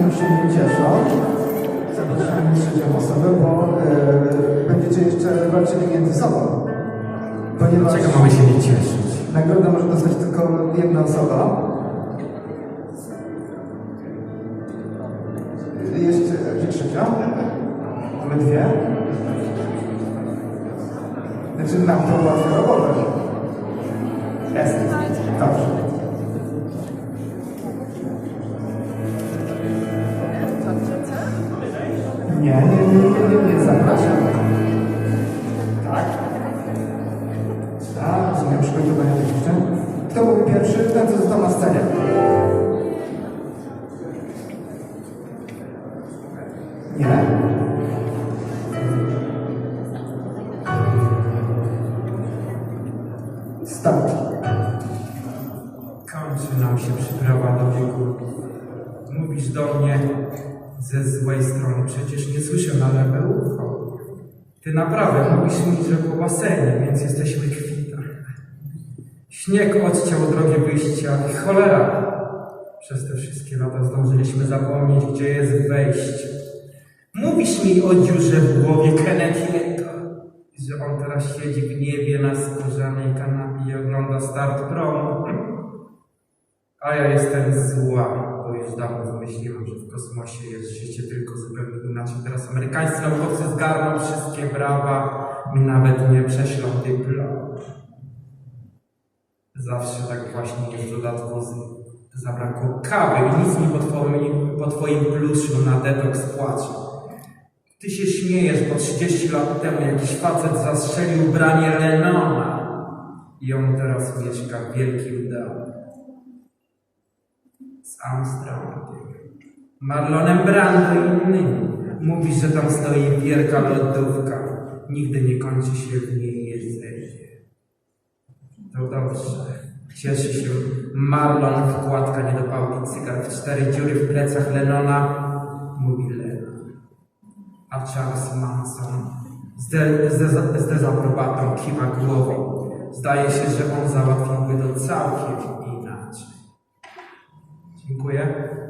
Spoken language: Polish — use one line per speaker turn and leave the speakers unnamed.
mnie cieszą. Zapraszamy trzecią osobę, bo e, będziecie jeszcze walczyli między sobą. Ponieważ
Czego mamy się nie cieszyć?
nagrodę może dostać tylko jedna osoba. Jeszcze gdzie trzecia? Mamy dwie. Znaczy nam to ułatwia robotę. Jest. Dobrze. Nie, nie, nie, nie, zapraszam. Tak. Tak, rozumiem przygotowania techniczne. Kto był pierwszy? Ten, co został na scenie. Nie. Start.
Kończy nam się przyprawa do biegu. Mówisz do mnie ze złej strony, przecież nie słyszę na lewe ucho. Ty naprawdę mówisz mi, że po basenie, więc jesteśmy kwita. Śnieg odciął drogę wyjścia i cholera. Przez te wszystkie lata zdążyliśmy zapomnieć, gdzie jest wejście. Mówisz mi o dziurze w głowie Kennedy'ego, że on teraz siedzi w niebie na skórzanej kanapie i ogląda start promu. A ja jestem zła, bo już dawno wymyśliłam, że w kosmosie jest życie tylko zupełnie inaczej. Teraz amerykańscy naukowcy zgarną wszystkie brawa, mi nawet nie prześlą dyplom. Zawsze tak właśnie jest w dodatku z... Zabrakło kawy i nic mi po twoim, po twoim pluszu na detoks płacze. Ty się śmiejesz, bo 30 lat temu jakiś facet zastrzelił branie Lenona i on teraz mieszka w wielkim domu z Armstrongiem, Marlonem Brando i innymi. Mówisz, że tam stoi wielka lodówka. Nigdy nie kończy się w niej jedzenie. To dobrze. Cieszy się Marlon, wkładka niedopałki cygar w cztery dziury w plecach Lenona. Mówi Lenon. A Charles Manson z, de, z, de, z dezaprobatą kiwa głową. Zdaje się, że on załatwiłby to całkiem. Dziękuję.